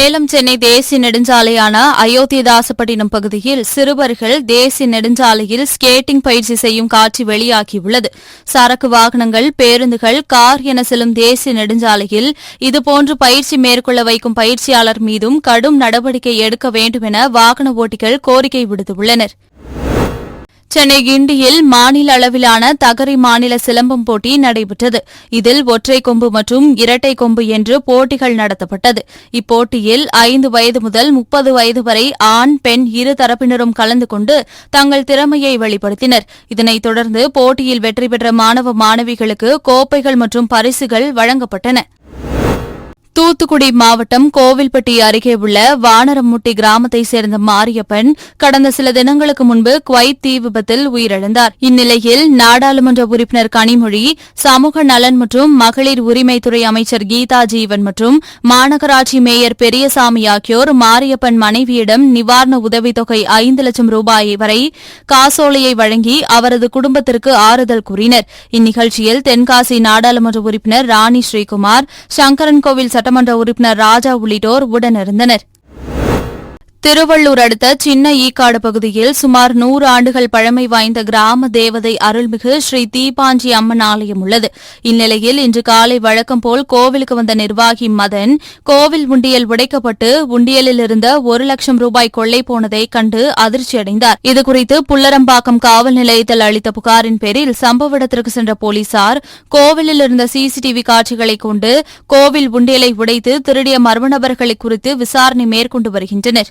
சேலம் சென்னை தேசிய நெடுஞ்சாலையான அயோத்திதாசப்பட்டினம் பகுதியில் சிறுவர்கள் தேசிய நெடுஞ்சாலையில் ஸ்கேட்டிங் பயிற்சி செய்யும் காட்சி வெளியாகியுள்ளது. சரக்கு வாகனங்கள் பேருந்துகள் கார் என செல்லும் தேசிய நெடுஞ்சாலையில் இதுபோன்று பயிற்சி மேற்கொள்ள வைக்கும் பயிற்சியாளர் மீதும் கடும் நடவடிக்கை எடுக்க வேண்டும் என வாகன ஓட்டிகள் கோரிக்கை விடுத்துள்ளனா் சென்னை கிண்டியில் மாநில அளவிலான தகரி மாநில சிலம்பம் போட்டி நடைபெற்றது. இதில் ஒற்றை கொம்பு மற்றும் இரட்டை கொம்பு என்று போட்டிகள் நடத்தப்பட்டது. இப்போட்டியில் ஐந்து வயது முதல் முப்பது வயது வரை ஆண் பெண் இரு தரப்பினரும் கலந்து கொண்டு தங்கள் திறமையை வெளிப்படுத்தினர். இதனைத் தொடர்ந்து போட்டியில் வெற்றி பெற்ற மாணவ மாணவிகளுக்கு கோப்பைகள் மற்றும் பரிசுகள் வழங்கப்பட்டன. தூத்துக்குடி மாவட்டம் கோவில்பட்டி அருகே உள்ள வானரமுட்டி கிராமத்தைச் சேர்ந்த மாரியப்பன் கடந்த சில தினங்களுக்கு முன்பு குவைத் தீ விபத்தில் உயிரிழந்தார். இந்நிலையில் நாடாளுமன்ற உறுப்பினர் கனிமொழி சமூக நலன் மற்றும் மகளிர் உரிமைத்துறை அமைச்சர் கீதா ஜீவன் மற்றும் மாநகராட்சி மேயர் பெரியசாமி ஆகியோர் மாரியப்பன் மனைவியிடம் நிவாரண உதவித்தொகை ஐந்து லட்சம் ரூபாய் வரை காசோலையை வழங்கி அவரது குடும்பத்திற்கு ஆறுதல் கூறினர். இந்நிகழ்ச்சியில் தென்காசி நாடாளுமன்ற உறுப்பினர் ராணி ஸ்ரீகுமார் சங்கரன் கோவில் சட்ட சட்டமன்ற உறுப்பினர் ராஜா உள்ளிட்டோர் உடனிருந்தனர். திருவள்ளூர் அடுத்த சின்ன ஈக்காடு பகுதியில் சுமார் நூறு ஆண்டுகள் பழமை வாய்ந்த கிராம தேவதை அருள்மிகு ஸ்ரீ தீபாஞ்சி அம்மன் ஆலயம் உள்ளது. இந்நிலையில் இன்று காலை வழக்கம் போல் கோவிலுக்கு வந்த நிர்வாகி மதன் கோவில் உண்டியல் உடைக்கப்பட்டு உண்டியலில் இருந்த ஒரு லட்சம் ரூபாய் கொள்ளை போனதை கண்டு அதிர்ச்சியடைந்தார் இதுகுறித்து புல்லரம்பாக்கம் காவல் நிலையத்தில் அளித்த புகாரின் பேரில் சம்பவ இடத்திற்கு சென்ற போலீசார் கோவிலில் இருந்த சிசிடிவி காட்சிகளை கொண்டு கோவில் உண்டியலை உடைத்து திருடிய மர்ம நபர்களை குறித்து விசாரணை மேற்கொண்டு வருகின்றனர்.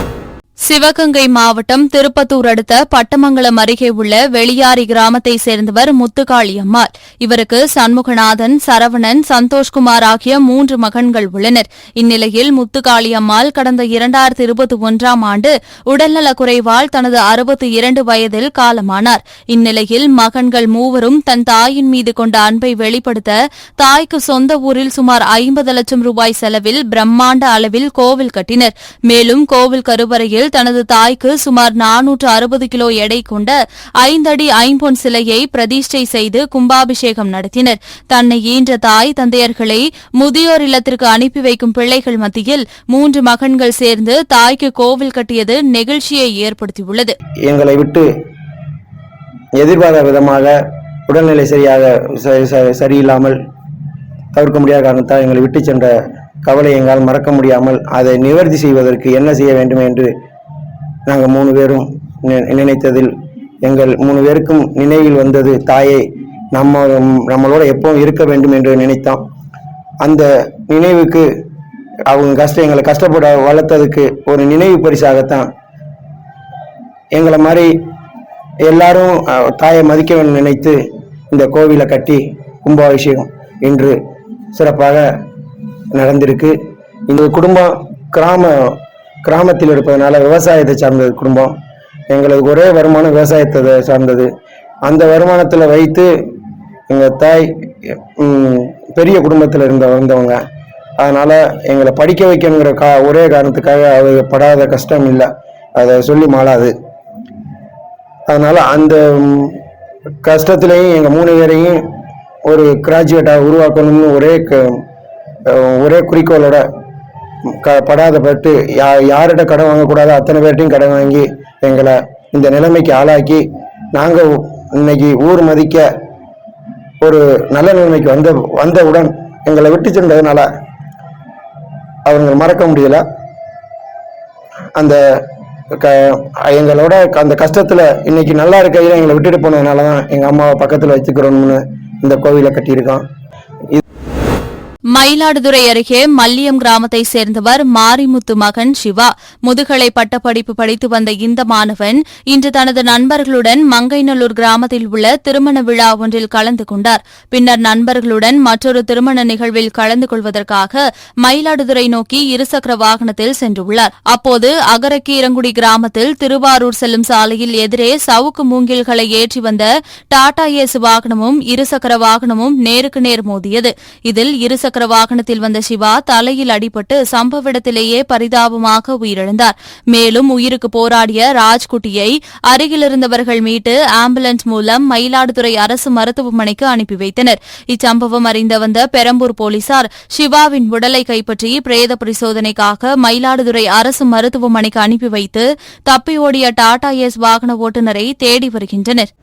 சிவகங்கை மாவட்டம் திருப்பத்தூர் அடுத்த பட்டமங்கலம் அருகே உள்ள வெளியாரி கிராமத்தைச் சேர்ந்தவர் முத்துக்காளி அம்மாள். இவருக்கு சண்முகநாதன் சரவணன் சந்தோஷ்குமார் ஆகிய மூன்று மகன்கள் உள்ளனர். இந்நிலையில் முத்துக்காளி அம்மாள் கடந்த இரண்டாயிரத்தி இருபத்தி ஒன்றாம் ஆண்டு உடல்நலக் குறைவால் தனது அறுபத்தி இரண்டு வயதில் காலமானார். இந்நிலையில் மகன்கள் மூவரும் தன் தாயின் மீது கொண்ட அன்பை வெளிப்படுத்த தாய்க்கு சொந்த ஊரில் சுமார் ஐம்பது லட்சம் ரூபாய் செலவில் பிரம்மாண்ட அளவில் கோவில் கட்டினர். மேலும் கோவில் கருவறையில் தனது தாய்க்கு சுமார் நானூற்று அறுபது கிலோ எடை கொண்ட ஐந்தடி ஐம்பொன் சிலையை பிரதிஷ்டை செய்து கும்பாபிஷேகம் நடத்தினர். தன்னை ஈன்ற தாய் தந்தையர்களை முதியோர் இல்லத்திற்கு அனுப்பி வைக்கும் பிள்ளைகள் மத்தியில் மூன்று மகன்கள் சேர்ந்து தாய்க்கு கோவில் கட்டியது நெகிழ்ச்சியை ஏற்படுத்தியுள்ளது. எங்களை விட்டு எதிர்பாராத விதமாக உடல்நிலை சரியாக ச- சரியில்லாமல் தவிர்க்க முடியாத காரணத்தால் எங்களை விட்டு சென்ற கவலை எங்களால் மறக்க முடியாமல் அதை நிவர்த்தி செய்வதற்கு என்ன செய்ய வேண்டும் என்று நாங்கள் மூணு பேரும் நினைத்ததில் எங்கள் மூணு பேருக்கும் நினைவில் வந்தது தாயை நம்ம நம்மளோட எப்பவும் இருக்க வேண்டும் என்று நினைத்தோம் அந்த நினைவுக்கு அவங்க கஷ்டம் எங்களை கஷ்டப்பட வளர்த்ததுக்கு ஒரு நினைவு பரிசாகத்தான் எங்களை மாதிரி எல்லாரும் தாயை மதிக்க வேண்டும் நினைத்து இந்த கோவிலை கட்டி கும்பாபிஷேகம் இன்று சிறப்பாக நடந்திருக்கு. இந்த குடும்பம் கிராம கிராமத்தில் இருப்பதனால விவசாயத்தை சார்ந்தது குடும்பம். எங்களுக்கு ஒரே வருமானம் விவசாயத்தை சார்ந்தது. அந்த வருமானத்தில் வைத்து எங்கள் தாய் பெரிய குடும்பத்தில் இருந்த வந்தவங்க அதனால் எங்களை படிக்க வைக்கணுங்கிற கா ஒரே காரணத்துக்காக அவங்க படாத கஷ்டம் இல்லை. அதை சொல்லி மாளாது. அதனால் அந்த கஷ்டத்துலேயும் எங்கள் மூணு பேரையும் ஒரு கிராஜுவேட்டாக உருவாக்கணும்னு ஒரே க- ஒரே குறிக்கோளோட க படாத பட்டு யா யார்கிட்ட கடன் வாங்கக்கூடாதோ அத்தனை பேர்ட்டையும் கடன் வாங்கி எங்களை இந்த நிலைமைக்கு ஆளாக்கி நாங்கள் இன்னைக்கு ஊர் மதிக்க ஒரு நல்ல நிலைமைக்கு வந்த வந்தவுடன் எங்களை விட்டு சென்றதுனால அவங்க மறக்க முடியல. அந்த க எங்களோட அந்த கஷ்டத்தில் இன்னைக்கு நல்லா இருக்கையில் எங்களை விட்டுட்டு போனதுனால தான் எங்கள் அம்மாவை பக்கத்தில் வச்சுக்கிறோம்னு இந்த கோவிலை கட்டியிருக்கான் மயிலாடுதுறை அருகே மல்லியம் கிராமத்தைச் சேர்ந்தவர் மாரிமுத்து மகன் சிவா. முதுகலை பட்டப்படிப்பு படித்து வந்த இந்த மாணவன் இன்று தனது நண்பர்களுடன் மங்கைநல்லூர் கிராமத்தில் உள்ள திருமண விழா ஒன்றில் கலந்து கொண்டார். பின்னர் நண்பர்களுடன் மற்றொரு திருமண நிகழ்வில் கலந்து கொள்வதற்காக மயிலாடுதுறை நோக்கி இருசக்கர வாகனத்தில் சென்றுள்ளார் அப்போது அகரக்கீரங்குடி கிராமத்தில் திருவாரூர் செல்லும் சாலையில் எதிரே சவுக்கு மூங்கில்களை ஏற்றி வந்த டாடா ஏசு வாகனமும் இருசக்கர வாகனமும் நேருக்கு நேர் மோதியது. இதில் இருசக்கர சக்கர வாகனத்தில் வந்த சிவா தலையில் அடிபட்டு சம்பவ இடத்திலேயே பரிதாபமாக உயிரிழந்தார். மேலும் உயிருக்கு போராடிய ராஜ்குட்டியை அருகிலிருந்தவர்கள் மீட்டு ஆம்புலன்ஸ் மூலம் மயிலாடுதுறை அரசு மருத்துவமனைக்கு அனுப்பி வைத்தனர். இச்சம்பவம் அறிந்த வந்த பெரம்பூர் போலீசார் சிவாவின் உடலை கைப்பற்றி பிரேத பரிசோதனைக்காக மயிலாடுதுறை அரசு மருத்துவமனைக்கு அனுப்பி வைத்து தப்பியோடிய டாடா எஸ் வாகன ஓட்டுநரை தேடி வருகின்றனர்.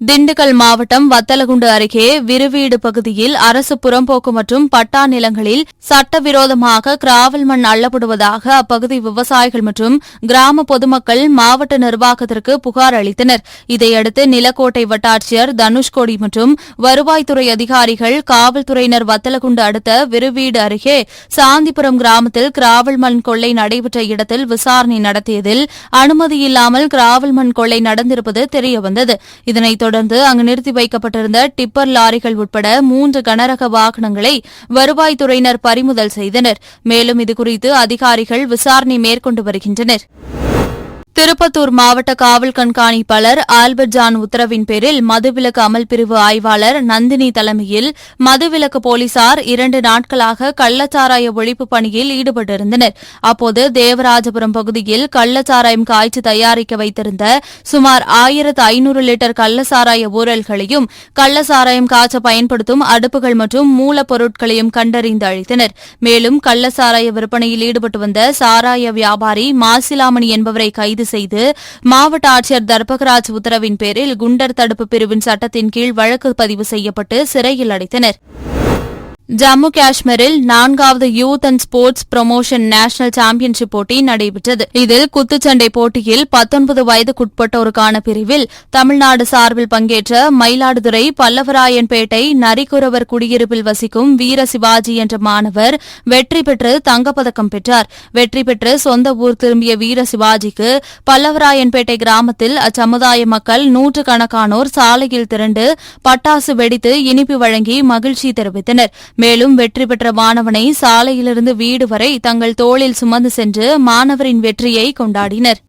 திண்டுக்கல் மாவட்டம் வத்தலகுண்டு அருகே விருவீடு பகுதியில் அரசு புறம்போக்கு மற்றும் பட்டா நிலங்களில் சட்டவிரோதமாக கிராவல் மண் அள்ளப்படுவதாக அப்பகுதி விவசாயிகள் மற்றும் கிராம பொதுமக்கள் மாவட்ட நிர்வாகத்திற்கு புகார் அளித்தனர். இதையடுத்து நிலக்கோட்டை வட்டாட்சியர் தனுஷ்கோடி மற்றும் வருவாய்த்துறை அதிகாரிகள் காவல்துறையினர் வத்தலகுண்டு அடுத்த விருவீடு அருகே சாந்திபுரம் கிராமத்தில் கிராவல் மண் கொள்ளை நடைபெற்ற இடத்தில் விசாரணை நடத்தியதில் அனுமதி இல்லாமல் கிராவல் மண் கொள்ளை நடந்திருப்பது தெரியவந்தது. இதனைத் தொடர்ந்து அங்கு நிறுத்தி வைக்கப்பட்டிருந்த டிப்பர் லாரிகள் உட்பட மூன்று கனரக வாகனங்களை வருவாய்த்துறையினர் பறிமுதல் செய்தனர். மேலும் இதுகுறித்து அதிகாரிகள் விசாரணை மேற்கொண்டு வருகின்றனர். திருப்பத்தூர் மாவட்ட காவல் கண்காணிப்பாளர் ஆல்பர்ட் ஜான் உத்தரவின் பேரில் மதுவிலக்கு அமல் பிரிவு ஆய்வாளர் நந்தினி தலைமையில் மதுவிலக்கு போலீசார் இரண்டு நாட்களாக கள்ளச்சாராய ஒழிப்பு பணியில் ஈடுபட்டிருந்தனர். அப்போது தேவராஜபுரம் பகுதியில் கள்ளச்சாராயம் காய்ச்சி தயாரிக்க வைத்திருந்த சுமார் ஆயிரத்து ஐநூறு லிட்டர் கள்ளச்சாராய ஊழல்களையும் கள்ளச்சாராயம் காய்ச்ச பயன்படுத்தும் அடுப்புகள் மற்றும் மூலப்பொருட்களையும் கண்டறிந்து அழித்தனர். மேலும் கள்ளச்சாராய விற்பனையில் ஈடுபட்டு வந்த சாராய வியாபாரி மாசிலாமணி என்பவரை கைது செய்து மாவட்ட ஆட்சியர் தர்பகராஜ் உத்தரவின் பேரில் குண்டர் தடுப்பு பிரிவின் சட்டத்தின் கீழ் வழக்கு பதிவு செய்யப்பட்டு சிறையில் அடைத்தனர். ஜம்மு காஷ்மீரில் நான்காவது youth and sports promotion national championship போட்டி நடைபெற்றது. இதில் குத்துச்சண்டை போட்டியில் பத்தொன்பது வயதுக்குட்பட்டோருக்கான பிரிவில் தமிழ்நாடு சார்பில் பங்கேற்ற மயிலாடுதுறை பல்லவராயன்பேட்டை நரிக்குறவர் குடியிருப்பில் வசிக்கும் வீர சிவாஜி என்ற மாணவர் வெற்றி பெற்று தங்கப்பதக்கம் பெற்றார். வெற்றி பெற்று சொந்த ஊர் திரும்பிய வீர சிவாஜிக்கு பல்லவராயன்பேட்டை கிராமத்தில் அச்சமுதாய மக்கள் நூற்றுக்கணக்கானோர் சாலையில் திரண்டு பட்டாசு வெடித்து இனிப்பு வழங்கி மகிழ்ச்சி தெரிவித்தனர். மேலும் வெற்றி பெற்ற மாணவனை சாலையிலிருந்து வீடு வரை தங்கள் தோளில் சுமந்து சென்று மாணவரின் வெற்றியை கொண்டாடினர்.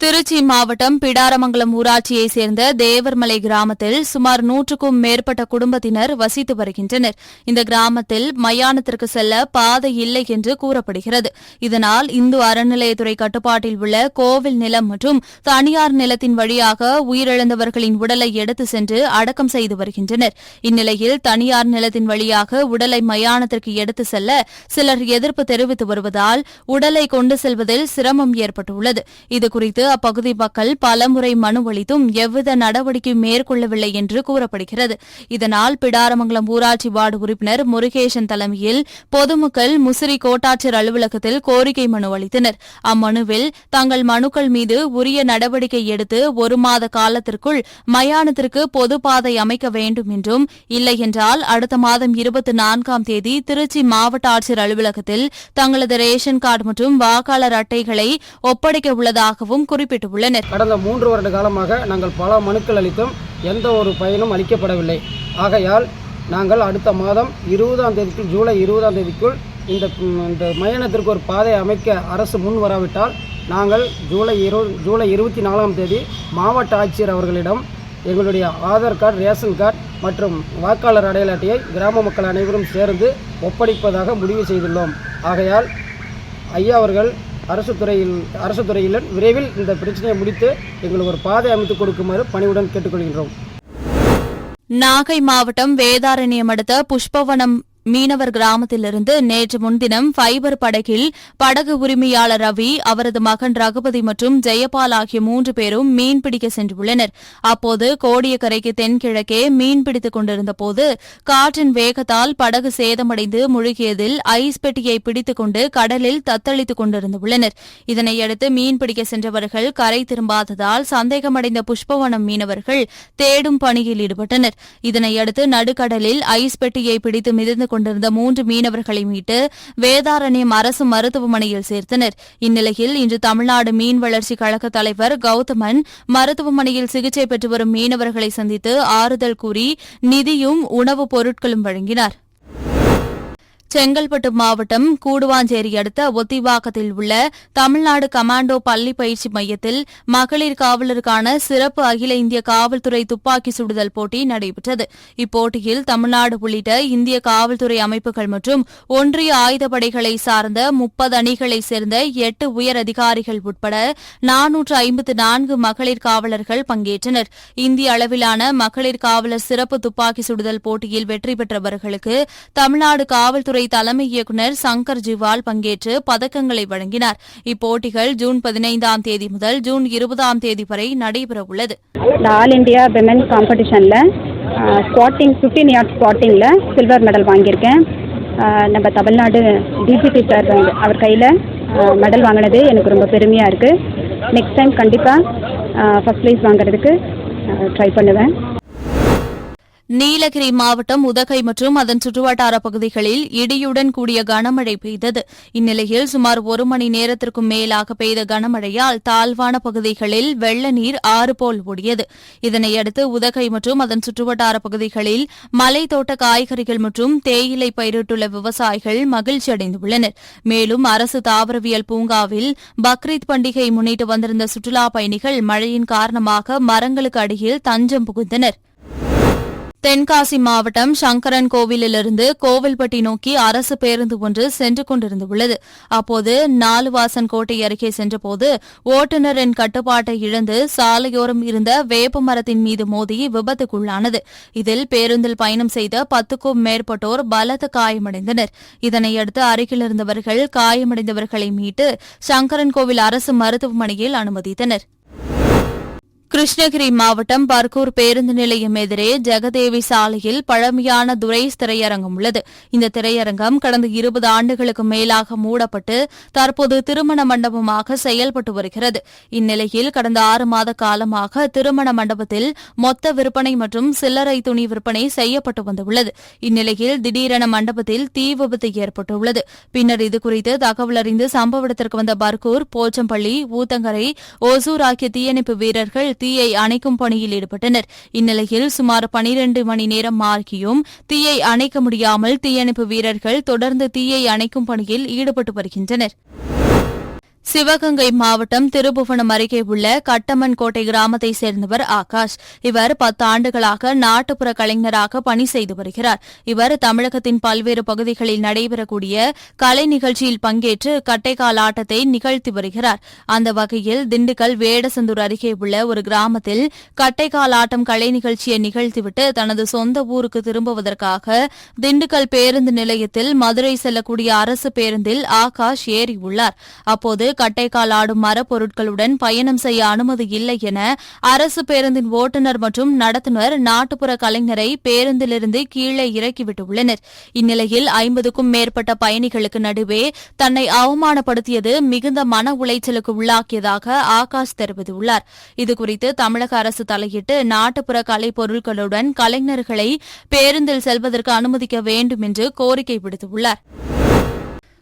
திருச்சி மாவட்டம் பிடாரமங்கலம் ஊராட்சியைச் சேர்ந்த தேவர்மலை கிராமத்தில் சுமார் நூற்றுக்கும் மேற்பட்ட குடும்பத்தினர் வசித்து வருகின்றனர். இந்த கிராமத்தில் மயானத்திற்கு செல்ல பாதை இல்லை என்று கூறப்படுகிறது. இதனால் இந்து அறநிலையத்துறை கட்டுப்பாட்டில் உள்ள கோவில் நிலம் மற்றும் தனியார் நிலத்தின் வழியாக உயிரிழந்தவர்களின் உடலை எடுத்து சென்று அடக்கம் செய்து வருகின்றனர். இந்நிலையில் தனியார் நிலத்தின் வழியாக உடலை மயானத்திற்கு எடுத்து செல்ல சிலர் எதிர்ப்பு தெரிவித்து வருவதால் உடலை கொண்டு செல்வதில் சிரமம் ஏற்பட்டுள்ளது. இதுகுறித்து அப்பகுதி மக்கள் பலமுறை மனு அளித்தும் எவ்வித நடவடிக்கை மேற்கொள்ளவில்லை என்று கூறப்படுகிறது. இதனால் பிடாரமங்கலம் ஊராட்சி வார்டு உறுப்பினர் முருகேசன் தலைமையில் பொதுமக்கள் முசிறி கோட்டாட்சியர் அலுவலகத்தில் கோரிக்கை மனு அளித்தனர். அம்மனுவில் தங்கள் மனுக்கள் மீது உரிய நடவடிக்கை எடுத்து ஒரு மாத காலத்திற்குள் மயானத்திற்கு பொதுப்பாதை அமைக்க வேண்டும் என்றும் இல்லையென்றால் அடுத்த மாதம் இருபத்தி நான்காம் தேதி திருச்சி மாவட்ட ஆட்சியர் அலுவலகத்தில் தங்களது ரேஷன் கார்டு மற்றும் வாக்காளர் அட்டைகளை ஒப்படைக்க உள்ளதாகவும் குறிப்பிட்டுள்ளனர். கடந்த மூன்று வருட காலமாக நாங்கள் பல மனுக்கள் அளித்தும் எந்த ஒரு பயனும் அளிக்கப்படவில்லை. ஆகையால் நாங்கள் அடுத்த மாதம் இருபதாம் தேதிக்குள் ஜூலை இருபதாம் தேதிக்குள் இந்த இந்த மயானத்திற்கு ஒரு பாதை அமைக்க அரசு முன் வராவிட்டால் நாங்கள் ஜூலை இரு ஜூலை இருபத்தி நாலாம் தேதி மாவட்ட ஆட்சியர் அவர்களிடம் எங்களுடைய ஆதார் கார்டு ரேஷன் கார்டு மற்றும் வாக்காளர் அடையாள அட்டையை கிராம மக்கள் அனைவரும் சேர்ந்து ஒப்படைப்பதாக முடிவு செய்துள்ளோம். ஆகையால் ஐயா அவர்கள் அரசு துறையில் அரசு துறையில் விரைவில் இந்த பிரச்சனையை முடித்து எங்களுக்கு ஒரு பாதை அமைத்து கொடுக்குமாறு பணிவுடன் கேட்டுக்கொள்கின்றோம். நாகை மாவட்டம் வேதாரண்யம் அடுத்த புஷ்பவனம் மீனவர் கிராமத்திலிருந்து நேற்று முன்தினம் ஃபைபர் படகில் படகு உரிமையாளர் ரவி அவரது மகன் ரகுபதி மற்றும் ஜெயபால் ஆகிய மூன்று பேரும் மீன்பிடிக்க சென்றுள்ளனர். அப்போது கோடியக்கரைக்கு தென்கிழக்கே மீன்பிடித்துக் கொண்டிருந்தபோது காற்றின் வேகத்தால் படகு சேதமடைந்து முழுகியதில் ஐஸ் பெட்டியை பிடித்துக் கொண்டு கடலில் தத்தளித்துக் கொண்டிருந்துள்ளனர். இதனையடுத்து மீன்பிடிக்க சென்றவர்கள் கரை திரும்பாததால் சந்தேகமடைந்த புஷ்பவனம் மீனவர்கள் தேடும் பணியில் ஈடுபட்டனர். இதனையடுத்து நடுக்கடலில் ஐஸ் பெட்டியை பிடித்து மிதந்து கொண்டிருந்த மூன்று மீனவர்களை மீட்டு வேதாரண்யம் அரசு மருத்துவமனையில் சேர்த்தனர். இந்நிலையில் இன்று தமிழ்நாடு மீன் வளர்ச்சி கழக தலைவர் கௌதமன் மருத்துவமனையில் சிகிச்சை பெற்று வரும் மீனவர்களை சந்தித்து ஆறுதல் கூறி நிதியும் உணவுப் பொருட்களும் வழங்கினார். செங்கல்பட்டு மாவட்டம் கூடுவாஞ்சேரி அடுத்த ஒத்திவாக்கத்தில் உள்ள தமிழ்நாடு கமாண்டோ பள்ளி பயிற்சி மையத்தில் மகளிர் காவலருக்கான சிறப்பு அகில இந்திய காவல்துறை துப்பாக்கி சுடுதல் போட்டி நடைபெற்றது. இப்போட்டியில் தமிழ்நாடு உள்ளிட்ட இந்திய காவல்துறை அமைப்புகள் மற்றும் ஒன்றிய ஆயுதப்படைகளை சார்ந்த முப்பது அணிகளைச் சேர்ந்த எட்டு உயர் அதிகாரிகள் உட்பட நானூற்று ஐம்பத்து நான்கு மகளிர் காவலர்கள் பங்கேற்றனர். இந்திய அளவிலான மகளிர் காவலர் சிறப்பு துப்பாக்கி சுடுதல் போட்டியில் வெற்றி பெற்றவர்களுக்கு தமிழ்நாடு காவல்துறை தலைமை இயக்குநர் சங்கர் ஜிவால் பங்கேற்று பதக்கங்களை வழங்கினார். இப்போட்டிகள் ஜூன் பதினைந்தாம் தேதி முதல் ஜூன் இருபதாம் தேதி வரை நடைபெறவுள்ளது உள்ளது. ஆல் இண்டியா விமன் காம்படிஷன்ல ஸ்குவாட்டிங் ஃபிஃப்டீன் இயர்ஸ் ஸ்குவாட்டிங்கில் சில்வர் மெடல் வாங்கியிருக்கேன். நம்ம தமிழ்நாடு டிஜிபி சார் அவர் கையில் மெடல் வாங்கினது எனக்கு ரொம்ப பெருமையாக இருக்குது நெக்ஸ்ட் டைம் கண்டிப்பாக ஃபஸ்ட் ப்ரைஸ் வாங்குறதுக்கு ட்ரை பண்ணுவேன். நீலகிரி மாவட்டம் உதகை மற்றும் அதன் சுற்றுவட்டார பகுதிகளில் இடியுடன் கூடிய கனமழை பெய்தது. இந்நிலையில் சுமார் ஒரு மணி நேரத்திற்கும் மேலாக பெய்த கனமழையால் தாழ்வான பகுதிகளில் வெள்ள நீர் ஆறு போல் ஓடியது. இதனையடுத்து உதகை மற்றும் அதன் சுற்றுவட்டார பகுதிகளில் மலை தோட்ட காய்கறிகள் மற்றும் தேயிலை பயிரிட்டுள்ள விவசாயிகள் மகிழ்ச்சி அடைந்துள்ளனர். மேலும் அரசு தாவரவியல் பூங்காவில் பக்ரீத் பண்டிகை முன்னிட்டு வந்திருந்த சுற்றுலாப் பயணிகள் மழையின் காரணமாக மரங்களுக்கு அடியில் தஞ்சம் புகுந்தனர். தென்காசி மாவட்டம் சங்கரன் கோவிலிலிருந்து கோவில்பட்டி நோக்கி அரசு பேருந்து ஒன்று சென்று கொண்டிருந்துள்ளது. அப்போது நாலுவாசன் கோட்டை அருகே சென்றபோது ஓட்டுநரின் கட்டுப்பாட்டை இழந்து சாலையோரம் இருந்த வேப்ப மரத்தின் மீது மோதி விபத்துக்குள்ளானது. இதில் பேருந்தில் பயணம் செய்த பத்துக்கும் மேற்பட்டோர் பலத்த காயமடைந்தனர். இதனையடுத்து அருகில் இருந்தவர்கள் காயமடைந்தவர்களை மீட்டு சங்கரன் கோவில் அரசு மருத்துவமனையில் அனுமதித்தனர். கிருஷ்ணகிரி மாவட்டம் பர்கூர் பேருந்து நிலையம் எதிரே ஜெகதேவி சாலையில் பழமையான துரைஸ் திரையரங்கம் உள்ளது இந்த திரையரங்கம் கடந்த இருபது ஆண்டுகளுக்கு மேலாக மூடப்பட்டு தற்போது திருமண மண்டபமாக செயல்பட்டு வருகிறது. இந்நிலையில் கடந்த ஆறு மாத காலமாக திருமண மண்டபத்தில் மொத்த விற்பனை மற்றும் சில்லறை துணி விற்பனை செய்யப்பட்டு வந்துள்ளது. இந்நிலையில் திடீரென மண்டபத்தில் தீ விபத்து ஏற்பட்டுள்ளது. பின்னர் இதுகுறித்து தகவல் அறிந்து சம்பவ இடத்திற்கு வந்த பர்கூர் போச்சம்பள்ளி ஊத்தங்கரை ஓசூர் ஆகிய தீயணைப்பு வீரர்கள் தீயை அணைக்கும் பணியில் ஈடுபட்டனர். இந்நிலையில் சுமார் பனிரண்டு மணி நேரம் ஆகியும் தீயை அணைக்க முடியாமல் தீயணைப்பு வீரர்கள் தொடர்ந்து தீயை அணைக்கும் பணியில் ஈடுபட்டு வருகின்றனர். சிவகங்கை மாவட்டம் திருபுவனம் அருகே உள்ள கட்டமன் கோட்டை கிராமத்தை சேர்ந்தவர் ஆகாஷ். இவர் பத்தாண்டுகளாக நாட்டுப்புற கலைஞராக பணி செய்து வருகிறார். இவர் தமிழகத்தின் பல்வேறு பகுதிகளில் நடைபெறக்கூடிய கலை நிகழ்ச்சியில் பங்கேற்று கட்டைக்கால் ஆட்டத்தை நிகழ்த்தி வருகிறார். அந்த வகையில் திண்டுக்கல் வேடசந்தூர் அருகே உள்ள ஒரு கிராமத்தில் கட்டைக்கால் ஆட்டம் கலை நிகழ்ச்சியை நிகழ்த்திவிட்டு தனது சொந்த ஊருக்கு திரும்புவதற்காக திண்டுக்கல் பேருந்து நிலையத்தில் மதுரை செல்லக்கூடிய அரசு பேருந்தில் ஆகாஷ் ஏறியுள்ளார். அப்போது கட்டைக்கால் ஆடும் மரப்பொருட்களுடன் பயணம் செய்ய அனுமதி இல்லை என அரசு பேருந்தின் ஓட்டுநர் மற்றும் நடத்துனர் நாட்டுப்புற கலைஞரை பேருந்திலிருந்து கீழே இறக்கிவிட்டுள்ளனர். இந்நிலையில் ஐம்பதுக்கும் மேற்பட்ட பயணிகளுக்கு நடுவே தன்னை அவமானப்படுத்தியது மிகுந்த மன உளைச்சலுக்கு உள்ளாக்கியதாக ஆகாஷ் தெரிவித்துள்ளார். இதுகுறித்து தமிழக அரசு தலையிட்டு நாட்டுப்புற கலை பொருட்களுடன் கலைஞர்களை பேருந்தில் செல்வதற்கு அனுமதிக்க வேண்டும் என்று கோரிக்கை விடுத்துள்ளாா்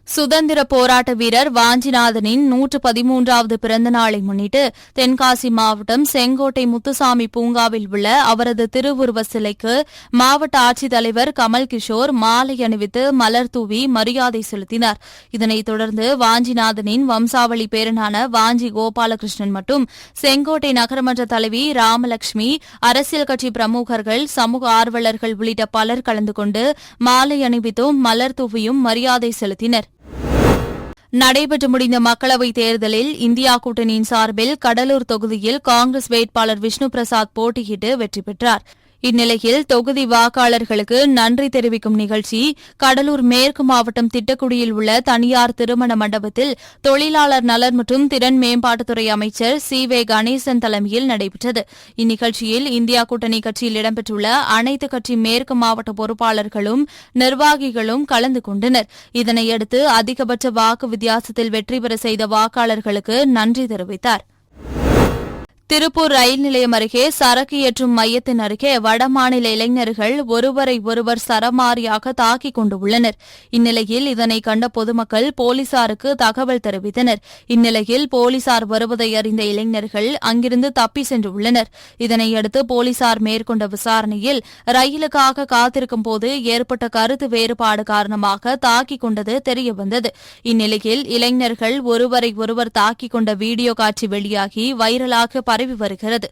சுதந்திர போராட்ட வீரர் வாஞ்சிநாதனின் நூற்று பதிமூன்றாவது பிறந்த நாளை முன்னிட்டு தென்காசி மாவட்டம் செங்கோட்டை முத்துசாமி பூங்காவில் உள்ள அவரது திருவுருவ சிலைக்கு மாவட்ட ஆட்சித்தலைவர் கமல் கிஷோர் மாலை அணிவித்து மலர் தூவி மரியாதை செலுத்தினார். இதனைத் தொடர்ந்து வாஞ்சிநாதனின் வம்சாவளி பேரனான வாஞ்சி கோபாலகிருஷ்ணன் மற்றும் செங்கோட்டை நகரமன்ற தலைவி ராமலட்சுமி அரசியல் கட்சி பிரமுகர்கள் சமூக ஆர்வலர்கள் உள்ளிட்ட பலர் கலந்து கொண்டு மாலை அணிவித்தும் மலர் தூவியும் மரியாதை செலுத்தினர். நடைபெற்று முடிந்த மக்களவைத் தேர்தலில் இந்தியா கூட்டணியின் சார்பில் கடலூர் தொகுதியில் காங்கிரஸ் வேட்பாளர் விஷ்ணு பிரசாத் போட்டியிட்டு வெற்றி பெற்றார். இந்நிலையில் தொகுதி வாக்காளர்களுக்கு நன்றி தெரிவிக்கும் நிகழ்ச்சி கடலூர் மேற்கு மாவட்டம் திட்டக்குடியில் உள்ள தனியார் திருமண மண்டபத்தில் தொழிலாளர் நலன் மற்றும் திறன் மேம்பாட்டுத்துறை அமைச்சர் சி வே கணேசன் தலைமையில் நடைபெற்றது. இந்நிகழ்ச்சியில் இந்தியா கூட்டணி கட்சியில் இடம்பெற்றுள்ள அனைத்து கட்சி மேற்கு மாவட்ட பொறுப்பாளர்களும் நிர்வாகிகளும் கலந்து கொண்டனர். இதனையடுத்து அதிகபட்ச வாக்கு வித்தியாசத்தில் வெற்றி பெற செய்த வாக்காளர்களுக்கு நன்றி தெரிவித்தார். திருப்பூர் ரயில் நிலையம் அருகே சரக்கு ஏற்றும் மையத்தின் அருகே வடமாநில இளைஞர்கள் ஒருவரை ஒருவர் சரமாரியாக தாக்கிக் கொண்டுள்ளனர். இந்நிலையில் இதனை கண்ட பொதுமக்கள் போலீசாருக்கு தகவல் தெரிவித்தனர். இந்நிலையில் போலீசார் வருவதை அறிந்த இளைஞர்கள் அங்கிருந்து தப்பி சென்றுள்ளனர். இதனையடுத்து போலீசார் மேற்கொண்ட விசாரணையில் ரயிலுக்காக காத்திருக்கும் போது ஏற்பட்ட கருத்து வேறுபாடு காரணமாக தாக்கிக் கொண்டது தெரியவந்தது. இந்நிலையில் இளைஞர்கள் ஒருவரை ஒருவர் தாக்கிக் கொண்ட வீடியோ காட்சி வெளியாகி வைரலாக பரவி வருகிறது.